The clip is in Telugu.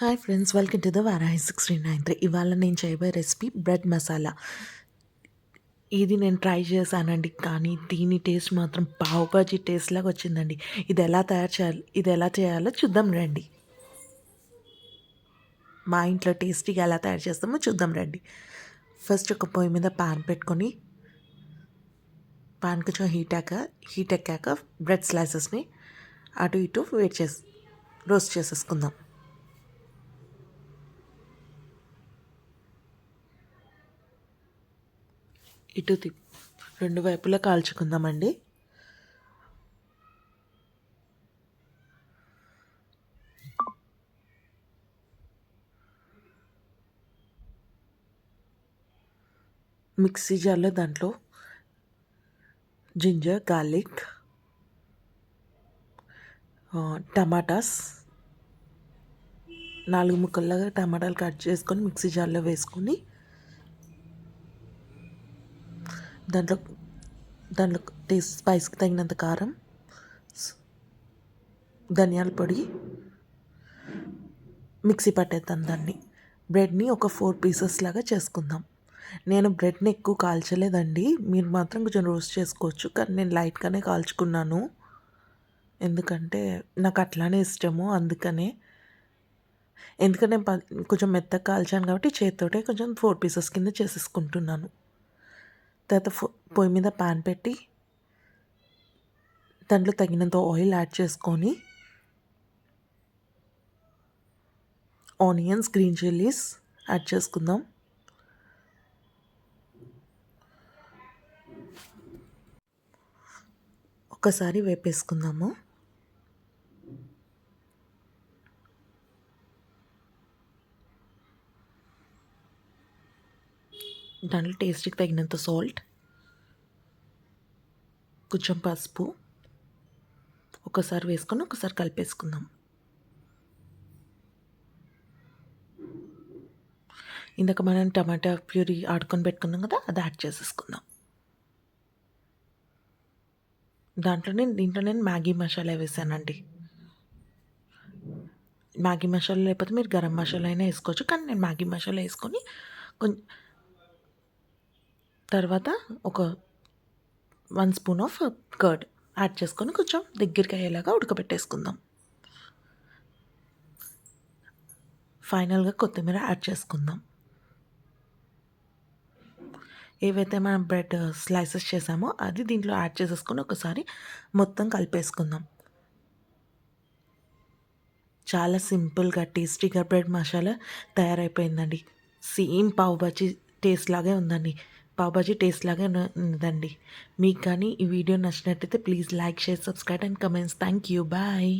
Hi friends welcome to the Varahi three nine three ఇవాళ నేను చేయబోయే రెసిపీ బ్రెడ్ మసాలా ఇది నేను ట్రై చేశానండి కానీ దీని టేస్ట్ మాత్రం పావు బాజీ టేస్ట్ లాగా వచ్చిందండి. ఇది ఎలా తయారు చేయాలి ఇది ఎలా చేయాలో చూద్దాం రండి. మా ఇంట్లో టేస్టీగా ఎలా తయారు చేస్తామో చూద్దాం రండి. ఫస్ట్ ఒక పొయ్యి మీద పాన్ పెట్టుకొని పాన్ కొంచెం హీట్ అయ్యాక హీట్ ఎక్కాక బ్రెడ్ స్లైసెస్ని అటు ఇటు వేట్ చేసి రోస్ట్ చేసేసుకుందాం. ఇటు తి రెండు వైపులా కాల్చుకుందామండి. మిక్సీ జార్లో దాంట్లో జింజర్ గార్లిక్ టమాటాస్ నాలుగు ముక్కల్లాగా టమాటాలు కట్ చేసుకొని మిక్సీ జార్లో వేసుకొని దాంట్లో దాంట్లో టేస్ట్ స్పైస్కి తగినంత కారం ధనియాల పొడి మిక్సీ పట్టేద్దాం దాన్ని. బ్రెడ్ని ఒక ఫోర్ పీసెస్ లాగా చేసుకుందాం. నేను బ్రెడ్ని ఎక్కువ కాల్చలేదండి. మీరు మాత్రం కొంచెం రోస్ట్ చేసుకోవచ్చు. కానీ నేను లైట్గానే కాల్చుకున్నాను. ఎందుకంటే నాకు అట్లానే ఇష్టము. అందుకనే ఎందుకంటే కొంచెం మెత్తగా కాల్చాను కాబట్టి చేతితోటే కొంచెం ఫోర్ పీసెస్ కింద చేసేసుకుంటున్నాను. తర్వాత పొయ్యి మీద పాన్ పెట్టి దాంట్లో తగినంత ఆయిల్ యాడ్ చేసుకొని ఆనియన్స్ గ్రీన్ చిల్లీస్ యాడ్ చేసుకుందాం. ఒకసారి వేపేసుకుందాము. దాంట్లో టేస్ట్కి తగినంత సాల్ట్ కొంచెం పసుపు ఒకసారి వేసుకొని ఒకసారి కలిపేసుకుందాం. ఇందాక మనం టమాటా ప్యూరీ ఆడుకొని పెట్టుకున్నాం కదా అది యాడ్ చేసేసుకుందాం. దాంట్లో నేను దీంట్లో నేను మ్యాగీ మసాలా వేసానండి. మ్యాగీ మసాలా లేకపోతే మీరు గరం మసాలా అయినా వేసుకోవచ్చు కానీ నేను మ్యాగీ మసాలా వేసుకొని కొంచెం తర్వాత ఒక one spoon of curd add చేసుకొని కొంచెం దగ్గరికి అయ్యేలాగా ఉడకబెట్టేసుకుందాం. ఫైనల్గా కొత్తిమీర యాడ్ చేసుకుందాం. ఏవైతే మనం బ్రెడ్ స్లైసెస్ చేసామో అది దీంట్లో యాడ్ చేసేసుకొని ఒకసారి మొత్తం కలిపేసుకుందాం. చాలా సింపుల్గా టేస్టీగా బ్రెడ్ మసాలా తయారైపోయిందండి. సేమ్ పావు బజ్జీ టేస్ట్ లాగే ఉందండి. పావుబాజీ టేస్ట్ లాగా ఉందండి మీకు కానీ ఈ వీడియో నచ్చినట్టయితే please like share subscribe and comments. Thank you. Bye.